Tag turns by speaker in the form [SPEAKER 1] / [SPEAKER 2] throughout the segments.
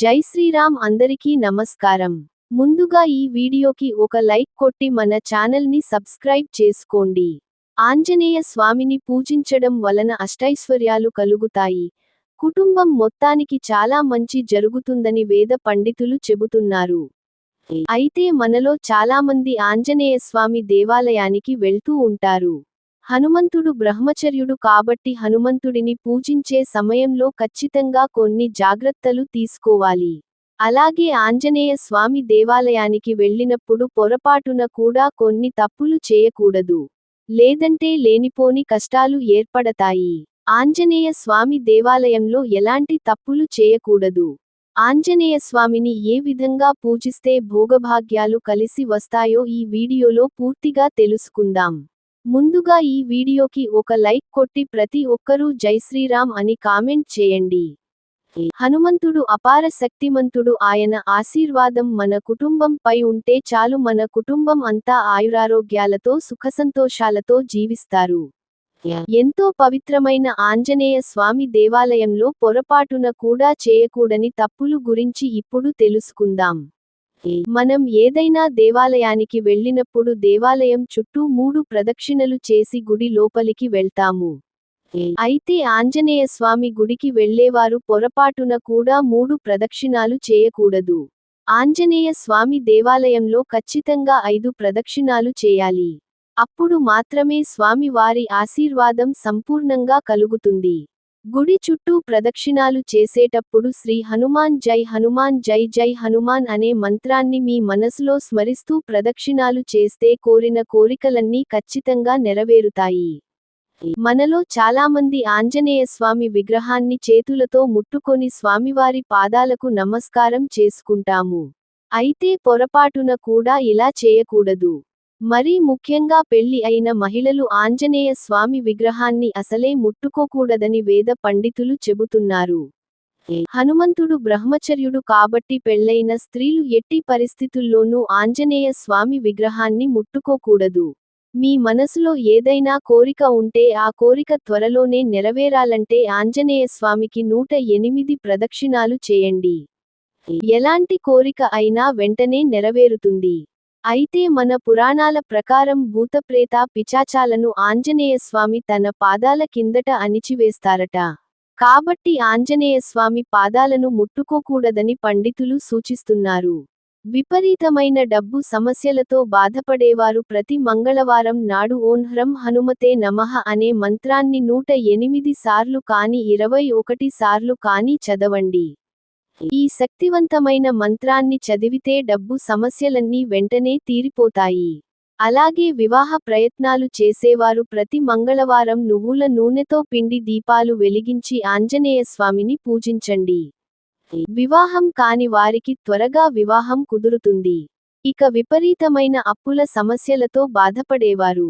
[SPEAKER 1] జై శ్రీరామ్ అందరికీ నమస్కారం. ముందుగా ఈ వీడియోకి ఒక లైక్ కొట్టి మన ఛానల్ని సబ్స్క్రైబ్ చేసుకోండి. ఆంజనేయ స్వామిని పూజించడం వలన అష్టైశ్వర్యాలు కలుగుతాయి. కుటుంబం మొత్తానికి చాలా మంచి జరుగుతుందని వేద పండితులు చెబుతున్నారు. అయితే మనలో చాలామంది ఆంజనేయ స్వామి దేవాలయానికి వెళ్తూ ఉంటారు. హనుమంతుడు బ్రహ్మచర్యుడు కాబట్టి హనుమంతుడిని పూజించే సమయంలో ఖచ్చితంగా కొన్ని జాగ్రత్తలు తీసుకోవాలి. అలాగే ఆంజనేయ స్వామి దేవాలయానికి వెళ్ళినప్పుడు పొరపాటున కూడా కొన్ని తప్పులు చేయకూడదు. లేదంటే లేనిపోని కష్టాలు ఏర్పడతాయి. ఆంజనేయ స్వామి దేవాలయంలో ఎలాంటి తప్పులు చేయకూడదు. ఆంజనేయ స్వామిని ఏ విధంగా పూజిస్తే భోగభాగ్యాలు కలిసి వస్తాయో ఈ వీడియోలో పూర్తిగా తెలుసుకుందాం. ముందుగా ఈ వీడియోకి ఒక లైక్ కొట్టి ప్రతి ఒక్కరూ జై శ్రీరామ్ అని కామెంట్ చేయండి. హనుమంతుడు అపార శక్తిమంతుడు ఆయన ఆశీర్వాదం మన కుటుంబం పై ఉంటే చాలు మన కుటుంబం అంతా ఆయురారోగ్యాలతో సుఖసంతోషాలతో జీవిస్తారు. ఎంతో పవిత్రమైన ఆంజనేయ స్వామి దేవాలయంలో పొరపాటున కూడా చేయకూడని తప్పులు గురించి ఇప్పుడు తెలుసుకుందాం. మనం ఏదైనా దేవాలయానికి వెళ్ళినప్పుడు దేవాలయం చుట్టూ మూడు ప్రదక్షిణలు చేసి గుడి లోపలికి వెళ్తాము. అయితే ఆంజనేయ స్వామి గుడికి వెళ్ళేవారు పొరపాటున కూడా మూడు ప్రదక్షిణాలు చేయకూడదు. ఆంజనేయ స్వామి దేవాలయంలో ఖచ్చితంగా ఐదు ప్రదక్షిణాలు చేయాలి. అప్పుడు మాత్రమే స్వామి వారి ఆశీర్వాదం సంపూర్ణంగా కలుగుతుంది. గుడి చుట్టూ ప్రదక్షిణాలు చేసేటప్పుడు శ్రీ హనుమాన్ జై హనుమాన్ జై జై హనుమాన్ అనే మంత్రాన్ని మీ మనసులో స్మరిస్తూ ప్రదక్షిణాలు చేస్తే కోరిన కోరికలన్నీ ఖచ్చితంగా నెరవేరుతాయి. మనలో చాలామంది ఆంజనేయ స్వామి విగ్రహాన్ని చేతులతో ముట్టుకొని స్వామివారి పాదాలకు నమస్కారం చేసుకుంటాము. అయితే పొరపాటున కూడా ఇలా చేయకూడదు. మరీ ముఖ్యంగా పెళ్ళి అయిన మహిళలు ఆంజనేయ స్వామి విగ్రహాన్ని అసలే ముట్టుకోకూడదని వేద పండితులు చెబుతున్నారు. హనుమంతుడు బ్రహ్మచర్యుడు కాబట్టి పెళ్ళైన స్త్రీలు ఎట్టి పరిస్థితుల్లోనూ ఆంజనేయ స్వామి విగ్రహాన్ని ముట్టుకోకూడదు. మీ మనసులో ఏదైనా కోరిక ఉంటే ఆ కోరిక త్వరలోనే నెరవేరాలంటే ఆంజనేయ స్వామికి నూట ఎనిమిది ప్రదక్షిణాలు చేయండి. ఎలాంటి కోరిక అయినా వెంటనే నెరవేరుతుంది. అయితే మన పురాణాల ప్రకారం భూతప్రేత పిచాచాలను ఆంజనేయస్వామి తన పాదాల కిందట అణిచివేస్తారట. కాబట్టి ఆంజనేయస్వామి పాదాలను ముట్టుకోకూడదని పండితులు సూచిస్తున్నారు. విపరీతమైన డబ్బు సమస్యలతో బాధపడేవారు ప్రతి మంగళవారం నాడు ఓం హ్రం హనుమతే నమః అనే మంత్రాన్ని నూట ఎనిమిది సార్లు కాని ఇరవై ఒకటి సార్లు కాని చదవండి. ఈ శక్తివంతమైన మంత్రాన్ని చదివితే డబ్బు సమస్యలన్నీ వెంటనే తీరిపోతాయి. అలాగే వివాహ ప్రయత్నాలు చేసేవారు ప్రతి మంగళవారం నువ్వుల నూనెతో పిండి దీపాలు వెలిగించి ఆంజనేయ స్వామిని పూజించండి. వివాహం కాని వారికి త్వరగా వివాహం కుదురుతుంది. ఇక విపరీతమైన అప్పుల సమస్యలతో బాధపడేవారు.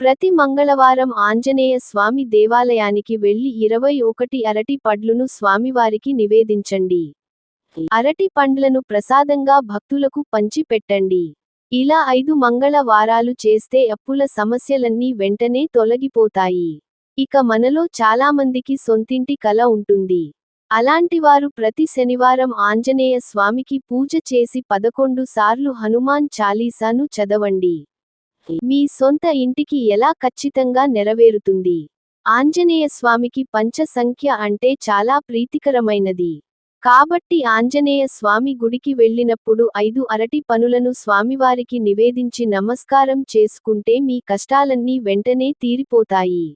[SPEAKER 1] ప్రతి మంగళవారం ఆంజనేయ స్వామి దేవాలయానికి వెళ్ళి ఇరవై ఒకటి అరటి పడ్లును స్వామివారికి నివేదించండి. అరటి పండ్లను ప్రసాదంగా భక్తులకు పంచిపెట్టండి. ఇలా ఐదు మంగళవారాలు చేస్తే అప్పుల సమస్యలన్నీ వెంటనే తొలగిపోతాయి. ఇక మనలో చాలామందికి సొంతింటి కల ఉంటుంది. అలాంటివారు ప్రతి శనివారం ఆంజనేయ స్వామికి పూజ చేసి పదకొండు సార్లు హనుమాన్ చాలీసాను చదవండి. మీ సొంత ఇంటికి ఎలా ఖచ్చితంగా నెరవేరుతుంది? ఆంజనేయ స్వామికి పంచ సంఖ్య అంటే చాలా ప్రీతికరమైనది. కాబట్టి ఆంజనేయ స్వామి గుడికి వెళ్ళినప్పుడు ఐదు అరటి పనులను స్వామివారికి నివేదించి నమస్కారం చేసుకుంటే మీ కష్టాలన్నీ వెంటనే తీరిపోతాయి.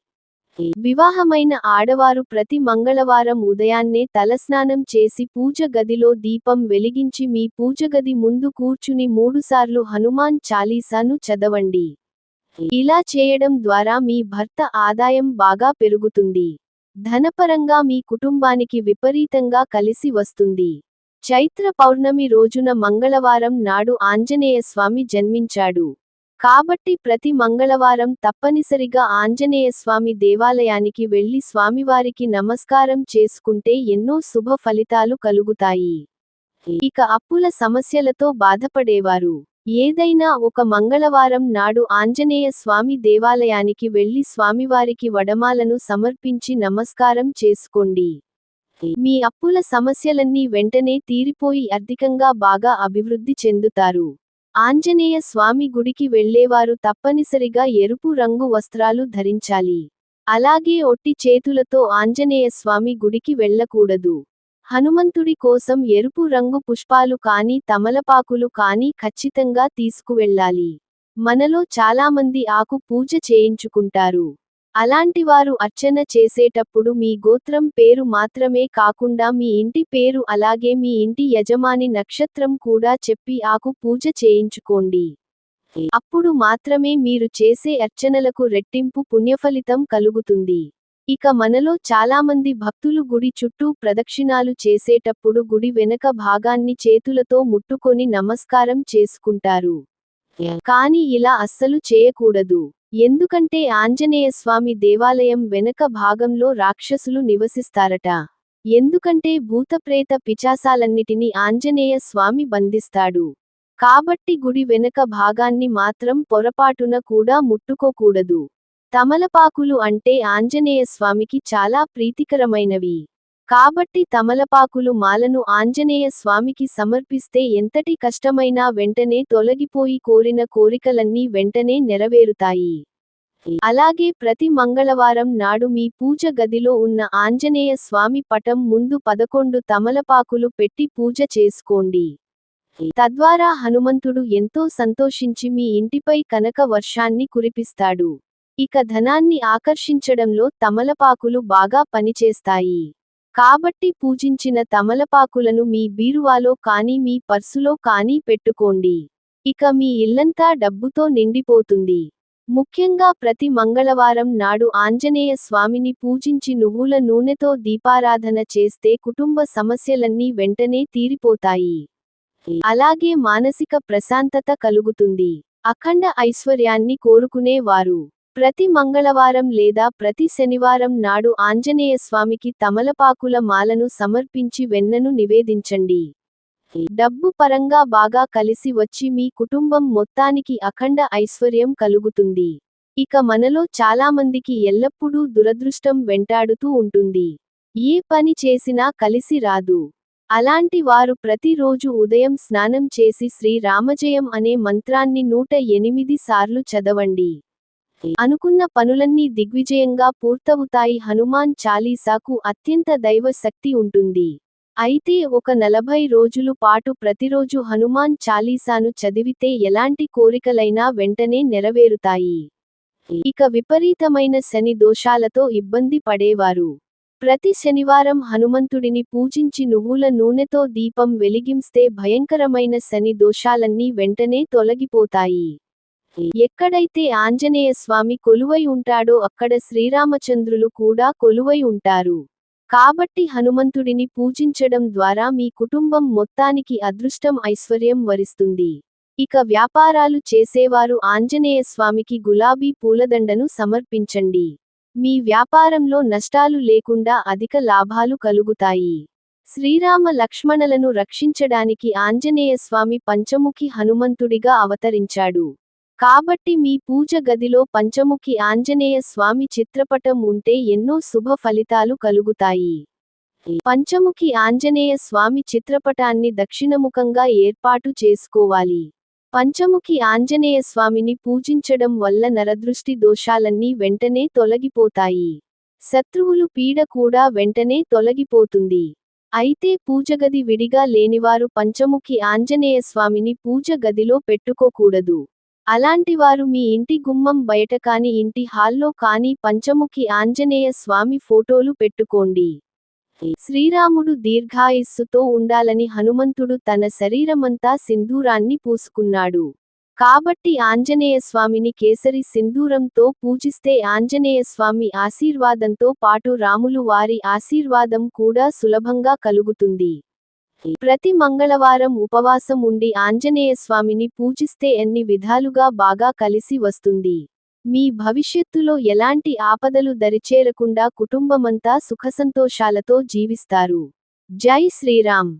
[SPEAKER 1] వివాహమైన ఆడవారు ప్రతి మంగళవారం ఉదయాన్నే తలస్నానం చేసి పూజ గదిలో దీపం వెలిగించి మీ పూజగది ముందు కూర్చుని మూడుసార్లు హనుమాన్ చాలీసాను చదవండి. ఇలా చేయడం ద్వారా మీ భర్త ఆదాయం బాగా పెరుగుతుంది. ధనపరంగా మీ కుటుంబానికి విపరీతంగా కలిసి వస్తుంది. చైత్ర పౌర్ణమి రోజున మంగళవారం నాడు ఆంజనేయ స్వామి జన్మించాడు. కాబట్టి ప్రతి మంగళవారం తప్పనిసరిగా ఆంజనేయ స్వామి దేవాలయానికి వెళ్ళి స్వామివారికి నమస్కారం చేసుకుంటే ఎన్నో శుభ ఫలితాలు కలుగుతాయి. ఇక అప్పుల సమస్యలతో బాధపడేవారు. ఏదైనా ఒక మంగళవారం నాడు ఆంజనేయ స్వామి దేవాలయానికి వెళ్ళి స్వామివారికి వడమాలను సమర్పించి నమస్కారం చేసుకోండి. మీ అప్పుల సమస్యలన్నీ వెంటనే తీరిపోయి ఆర్థికంగా బాగా అభివృద్ధి చెందుతారు. ఆంజనేయ స్వామి గుడికి వెళ్ళేవారు తప్పనిసరిగా ఎరుపు రంగు వస్త్రాలు ధరించాలి. అలాగే ఒట్టి చేతులతో ఆంజనేయ స్వామి గుడికి వెళ్ళకూడదు. హనుమంతుడి కోసం ఎరుపు రంగు పుష్పాలు కానీ తమలపాకులు కానీ ఖచ్చితంగా తీసుకువెళ్ళాలి. మనలో చాలామంది ఆకు పూజ చేయించుకుంటారు. అలాంటివారు అర్చన చేసేటప్పుడు మీ గోత్రం పేరు మాత్రమే కాకుండా మీ ఇంటి పేరు అలాగే మీ ఇంటి యజమాని నక్షత్రం కూడా చెప్పి ఆకు పూజ చేయించుకోండి. అప్పుడు మాత్రమే మీరు చేసే అర్చనలకు రెట్టింపు పుణ్యఫలితం కలుగుతుంది. ఇక మనలో చాలామంది భక్తులు గుడి చుట్టూ ప్రదక్షిణాలు చేసేటప్పుడు గుడి వెనక భాగాన్ని చేతులతో ముట్టుకొని నమస్కారం చేసుకుంటారు. కాని ఇలా అస్సలు చేయకూడదు. ఎందుకంటే ఆంజనేయ స్వామి దేవాలయం వెనక భాగంలో రాక్షసులు నివసిస్తారట. ఎందుకంటే భూతప్రేత పిచాసాలన్నిటినీ ఆంజనేయ స్వామి బంధిస్తాడు. కాబట్టి గుడి వెనక భాగాన్ని మాత్రం పొరపాటున కూడా ముట్టుకోకూడదు. తమలపాకులు అంటే ఆంజనేయ స్వామికి చాలా ప్రీతికరమైనవి. కాబట్టి తమలపాకులు మాలను ఆంజనేయ స్వామికి సమర్పిస్తే ఎంతటి కష్టమైనా వెంటనే తొలగిపోయి కోరిన కోరికలన్నీ వెంటనే నెరవేరుతాయి. అలాగే ప్రతి మంగళవారం నాడు మీ పూజ గదిలో ఉన్న ఆంజనేయ స్వామి పటం ముందు పదకొండు తమలపాకులు పెట్టి పూజ చేసుకోండి. తద్వారా హనుమంతుడు ఎంతో సంతోషించి మీ ఇంటిపై కనక వర్షాన్ని కురిపిస్తాడు. ఇక ధనాన్ని ఆకర్షించడంలో తమలపాకులు బాగా పనిచేస్తాయి. కాబట్టి పూజించిన తమలపాకులను మీ బీరువాలో కానీ మీ పర్సులో కానీ పెట్టుకోండి. ఇక మీ ఇల్లంతా డబ్బుతో నిండిపోతుంది. ముఖ్యంగా ప్రతి మంగళవారం నాడు ఆంజనేయ స్వామిని పూజించి నువ్వుల నూనెతో దీపారాధన చేస్తే కుటుంబ సమస్యలన్నీ వెంటనే తీరిపోతాయి. అలాగే మానసిక ప్రశాంతత కలుగుతుంది. అఖండ ఐశ్వర్యాన్ని కోరుకునేవారు. ప్రతి మంగళవారం లేదా ప్రతి శనివారం నాడు ఆంజనేయ స్వామికి తమలపాకుల మాలను సమర్పించి వెన్నను నివేదించండి. డబ్బు పరంగా బాగా కలిసి వచ్చి మీ కుటుంబం మొత్తానికి అఖండ ఐశ్వర్యం కలుగుతుంది. ఇక మనలో చాలామందికి ఎల్లప్పుడూ దురదృష్టం వెంటాడుతూ ఉంటుంది. ఏ పని చేసినా కలిసి రాదు. అలాంటి వారు ప్రతిరోజు ఉదయం స్నానం చేసి శ్రీ రామజయం అనే మంత్రాన్ని నూట ఎనిమిది సార్లు చదవండి. అనుకున్న పనులన్నీ దిగ్విజయంగా పూర్తవుతాయి. హనుమాన్ చాలీసాకు అత్యంత దైవ శక్తి ఉంటుంది. అయితే ఒక నలభై రోజులు పాటు ప్రతిరోజు హనుమాన్ చాలీసాను చదివితే ఎలాంటి కోరికలైనా వెంటనే నెరవేరుతాయి. ఇక విపరీతమైన శని దోషాలతో ఇబ్బంది పడేవారు. ప్రతి శనివారం హనుమంతుడిని పూజించి నువ్వుల నూనెతో దీపం వెలిగింస్తే భయంకరమైన శని దోషాలన్నీ వెంటనే తొలగిపోతాయి. ఎక్కడైతే ఆంజనేయ స్వామి కొలువై ఉంటాడో అక్కడ శ్రీరామచంద్రులు కూడా కొలువై ఉంటారు. కాబట్టి హనుమంతుడిని పూజించడం ద్వారా మీ కుటుంబం మొత్తానికి అదృష్టం ఐశ్వర్యం వరిస్తుంది. ఇక వ్యాపారాలు చేసేవారు ఆంజనేయ స్వామికి గులాబీ పూలదండను సమర్పించండి. మీ వ్యాపారంలో నష్టాలు లేకుండా అధిక లాభాలు కలుగుతాయి. శ్రీరామ లక్ష్మణలను రక్షించడానికి ఆంజనేయ స్వామి పంచముఖి హనుమంతుడిగా అవతరించాడు. కాబట్టి మీ పూజ గదిలో పంచముఖి ఆంజనేయ స్వామి చిత్రపటం ఉంటే ఎన్నో శుభ ఫలితాలు కలుగుతాయి. పంచముఖి ఆంజనేయ స్వామి చిత్రపటాన్ని దక్షిణముఖంగా ఏర్పాటు చేసుకోవాలి. పంచముఖి ఆంజనేయ స్వామిని పూజించడం వల్ల నరదృష్టి దోషాలన్నీ వెంటనే తొలగిపోతాయి. శత్రువులు పీడ కూడా వెంటనే తొలగిపోతుంది. అయితే పూజగది విడిగా లేనివారు పంచముఖి ఆంజనేయ స్వామిని పూజ గదిలో పెట్టుకోకూడదు. అలాంటివారు మీ ఇంటి గుమ్మం బయట కాని ఇంటి హాల్లో కాని పంచముఖి ఆంజనేయ స్వామి ఫోటోలు పెట్టుకోండి. శ్రీరాముడు దీర్ఘాయుస్సుతో ఉండాలని హనుమంతుడు తన శరీరమంతా సింధూరాన్ని పూసుకున్నాడు. కాబట్టి ఆంజనేయ స్వామిని కేసరి సింధూరంతో పూజిస్తే ఆంజనేయ స్వామి ఆశీర్వాదంతో పాటు రాములు వారి ఆశీర్వాదం కూడా సులభంగా కలుగుతుంది. ప్రతి మంగళవారం ఉపవాసం ఉండి ఆంజనేయ స్వామిని పూజిస్తే ఎన్ని విధాలుగా బాగా కలిసి వస్తుంది. మీ భవిష్యత్తులో ఎలాంటి ఆపదలు దరిచేరకుండా కుటుంబమంతా సుఖసంతోషాలతో జీవిస్తారు. జై శ్రీరామ్.